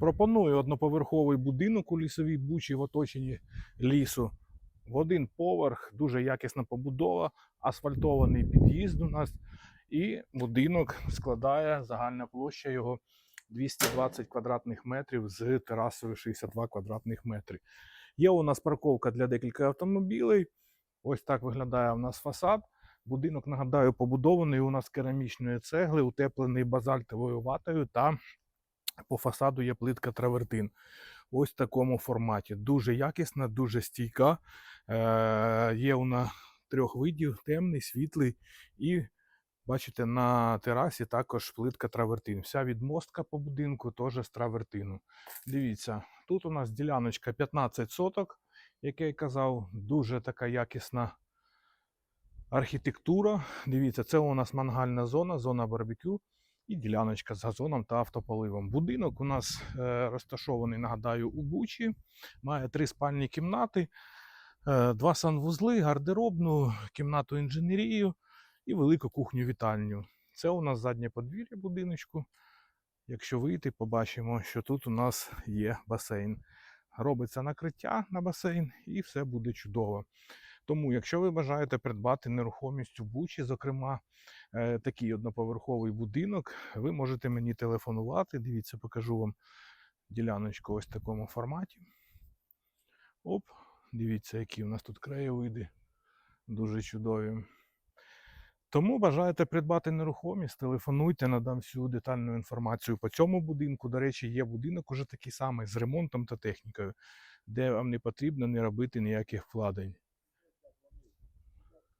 Пропоную одноповерховий будинок у лісовій бучі в оточенні лісу. В один поверх, дуже якісна побудова, асфальтований під'їзд у нас. І будинок складає загальна площа його 220 квадратних метрів з терасою 62 квадратних метри. Є у нас парковка для декілька автомобілей. Ось так виглядає у нас фасад. Будинок, нагадаю, побудований у нас керамічної цегли, утеплений базальтовою ватою та по фасаду є плитка травертин. Ось в такому форматі. Дуже якісна, дуже стійка. Е, є вона трьох видів: темний, світлий і. Бачите, на терасі також плитка травертин. Вся відмостка по будинку теж з травертину. Дивіться, тут у нас діляночка 15 соток, як я й казав, дуже така якісна архітектура. Дивіться, це у нас мангальна зона, зона барбекю і діляночка з газоном та автополивом. Будинок у нас е, розташований, нагадаю, у Бучі, має три спальні кімнати, е, два санвузли, гардеробну, кімнату інженерію і велику кухню вітальню. Це у нас заднє подвір'я будиночку. Якщо вийти, побачимо, що тут у нас є басейн. Робиться накриття на басейн і все буде чудово. Тому, якщо ви бажаєте придбати нерухомість у Бучі, зокрема е, такий одноповерховий будинок, ви можете мені телефонувати. Дивіться, покажу вам діляночку ось в такому форматі. Оп, дивіться, які у нас тут краєвиди. Дуже чудові. Тому бажаєте придбати нерухомість, телефонуйте, надам всю детальну інформацію по цьому будинку. До речі, є будинок уже такий самий з ремонтом та технікою, де вам не потрібно не робити ніяких вкладень.